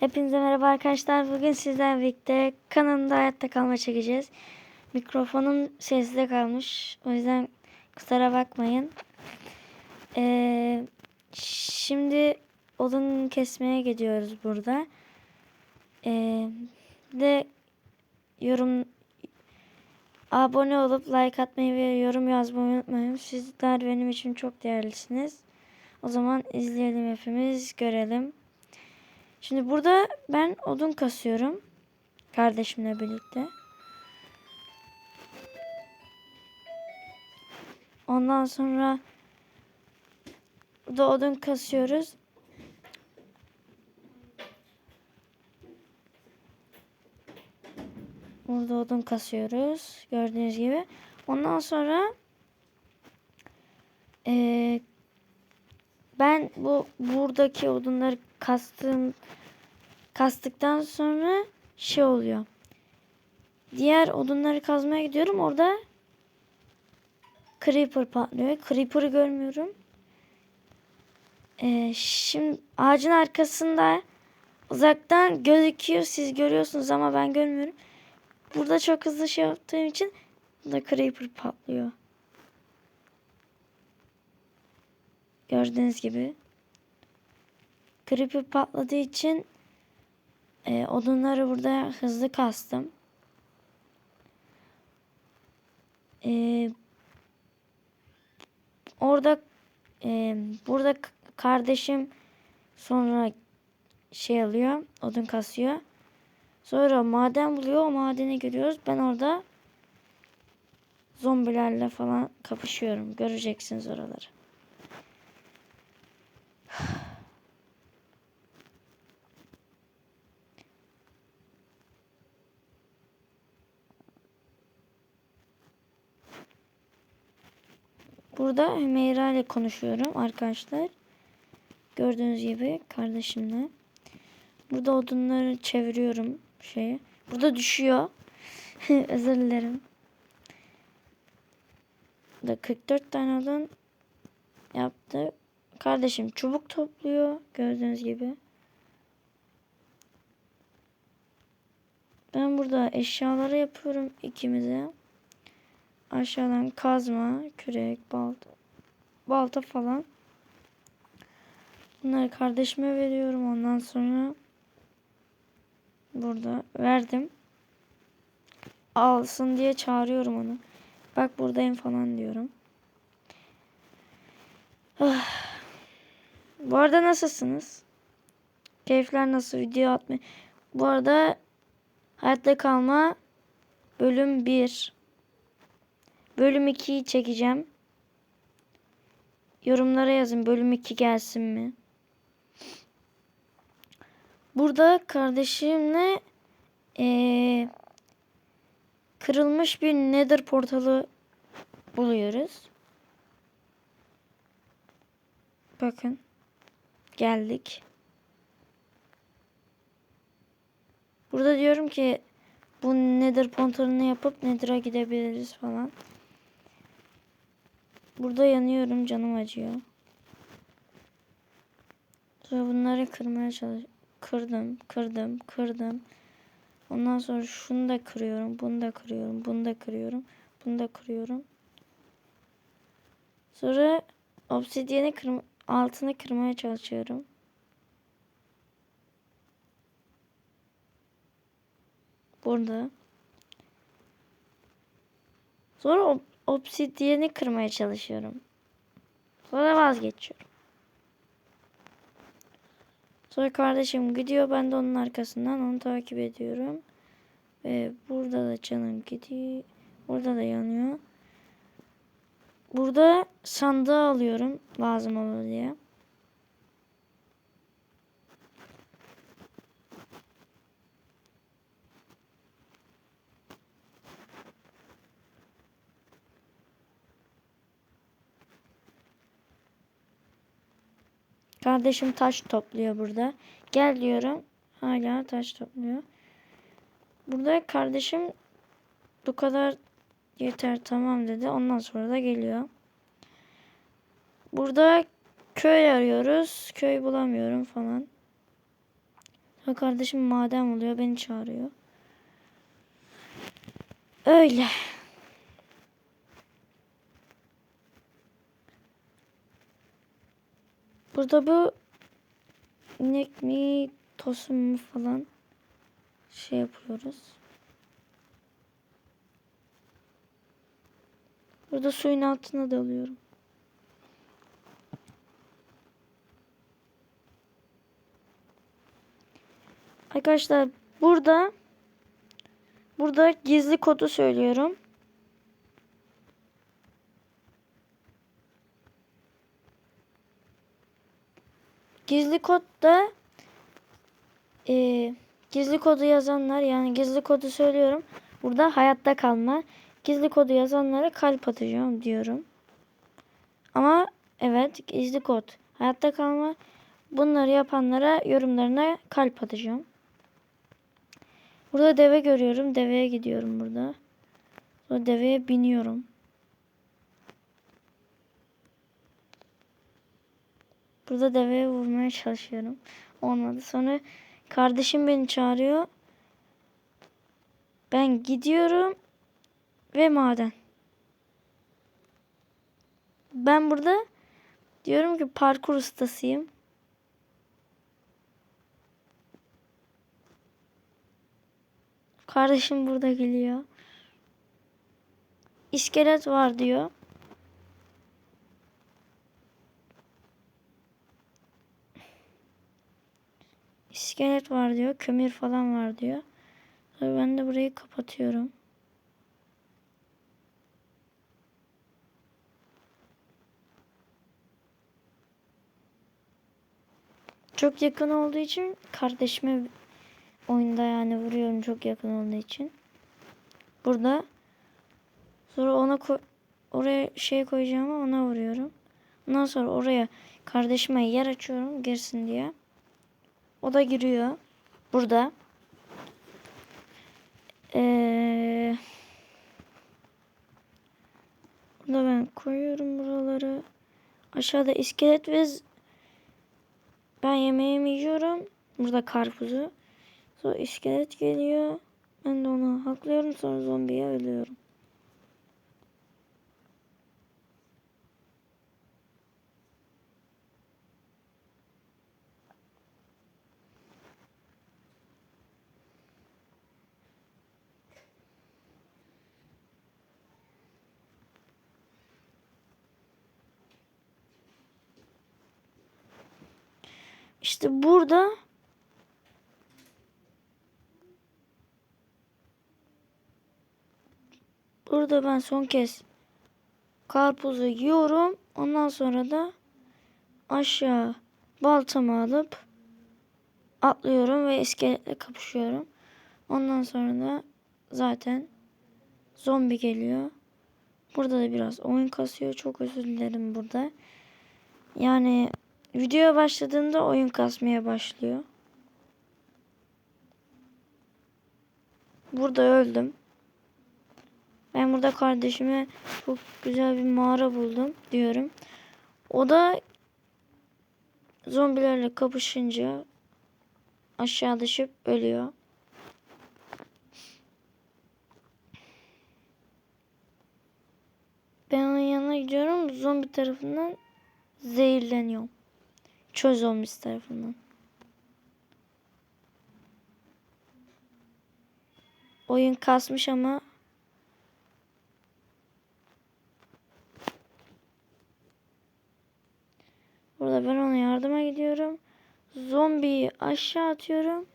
Hepinize merhaba arkadaşlar. Bugün sizlerle birlikte kanalımda hayatta kalma çekeceğiz. Mikrofonum sesli kalmış. O yüzden kusura bakmayın. Ee, şimdi odun kesmeye gidiyoruz burada. Ee, de yorum abone olup like atmayı ve yorum yazmayı unutmayın. Sizler benim için çok değerlisiniz. O zaman izleyelim hepimiz görelim. Şimdi burada ben odun kasıyorum. Kardeşimle birlikte. Ondan sonra burada odun kasıyoruz. Burada odun kasıyoruz. Gördüğünüz gibi. Ondan sonra eee ben bu buradaki odunları kastım kastıktan sonra şey oluyor. Diğer odunları kazmaya gidiyorum. Orada creeper patlıyor. Creeper'ı görmüyorum. Ee, şimdi ağacın arkasında uzaktan gözüküyor. Siz görüyorsunuz ama ben görmüyorum. Burada çok hızlı şey yaptığım için burada creeper patlıyor. Gördüğünüz gibi. Creeper patladığı için e, odunları burada hızlı kastım. E, orada e, burada kardeşim sonra şey alıyor, odun kasıyor. Sonra maden buluyor, o madene giriyoruz. Ben orada zombilerle falan kapışıyorum. Göreceksiniz oraları. Burada Hümeyra ile konuşuyorum arkadaşlar. Gördüğünüz gibi kardeşimle. Burada odunları çeviriyorum şeye. Burada düşüyor. Özür dilerim. Burada 44 tane odun yaptı. Kardeşim çubuk topluyor. Gördüğünüz gibi. Ben burada eşyaları yapıyorum ikimize. Aşağıdan kazma, kürek, balta, balta falan. Bunları kardeşime veriyorum. Ondan sonra burada verdim. Alsın diye çağırıyorum onu. Bak buradayım falan diyorum. Ah. Bu arada nasılsınız? Keyifler nasıl? Video atmayı. Bu arada hayatta kalma bölüm 1 Bölüm 2'yi çekeceğim. Yorumlara yazın bölüm 2 gelsin mi? Burada kardeşimle ee, kırılmış bir nether portalı buluyoruz. Bakın. Geldik. Burada diyorum ki bu nether portalını yapıp nether'a gidebiliriz falan. Burada yanıyorum canım acıyor. Sonra bunları kırmaya çalış kırdım, kırdım, kırdım. Ondan sonra şunu da kırıyorum, bunu da kırıyorum, bunu da kırıyorum, bunu da kırıyorum. Sonra obsidiyeni kırm altını kırmaya çalışıyorum. Burada. Sonra obsidiyeni kırmaya çalışıyorum. Sonra vazgeçiyorum. Sonra kardeşim gidiyor. Ben de onun arkasından onu takip ediyorum. Ve burada da canım gidiyor. Burada da yanıyor. Burada sandığı alıyorum. Lazım olur diye. Kardeşim taş topluyor burada. Gel diyorum. Hala taş topluyor. Burada kardeşim bu kadar yeter tamam dedi. Ondan sonra da geliyor. Burada köy arıyoruz. Köy bulamıyorum falan. Sonra kardeşim maden oluyor. Beni çağırıyor. Öyle. Burada bu inek mi tosun mu falan şey yapıyoruz. Burada suyun altına dalıyorum. Arkadaşlar burada burada gizli kodu söylüyorum. Gizli kod da e, gizli kodu yazanlar yani gizli kodu söylüyorum. Burada hayatta kalma. Gizli kodu yazanlara kalp atacağım diyorum. Ama evet gizli kod hayatta kalma. Bunları yapanlara yorumlarına kalp atacağım. Burada deve görüyorum. Deveye gidiyorum burada. Sonra deveye biniyorum. Burada deveye vurmaya çalışıyorum. Olmadı. Sonra kardeşim beni çağırıyor. Ben gidiyorum ve maden. Ben burada diyorum ki parkur ustasıyım. Kardeşim burada geliyor. İskelet var diyor. İskelet var diyor. Kömür falan var diyor. Tabii ben de burayı kapatıyorum. Çok yakın olduğu için kardeşime oyunda yani vuruyorum çok yakın olduğu için. Burada sonra ona oraya şey koyacağım ona vuruyorum. Ondan sonra oraya kardeşime yer açıyorum girsin diye. O da giriyor. Burada. Ee, burada ben koyuyorum buraları. Aşağıda iskelet ve ben yemeğimi yiyorum. Burada karpuzu. Sonra iskelet geliyor. Ben de onu haklıyorum. Sonra zombiye ölüyorum. İşte burada Burada ben son kez karpuzu yiyorum. Ondan sonra da aşağı baltamı alıp atlıyorum ve iskeletle kapışıyorum. Ondan sonra da zaten zombi geliyor. Burada da biraz oyun kasıyor. Çok özür dilerim burada. Yani video başladığında oyun kasmaya başlıyor. Burada öldüm. Ben burada kardeşime çok güzel bir mağara buldum diyorum. O da zombilerle kapışınca aşağı düşüp ölüyor. Ben onun yanına gidiyorum. Zombi tarafından zehirleniyorum. Çöl zombisi tarafından. Oyun kasmış ama Burada ben ona yardıma gidiyorum. Zombiyi aşağı atıyorum.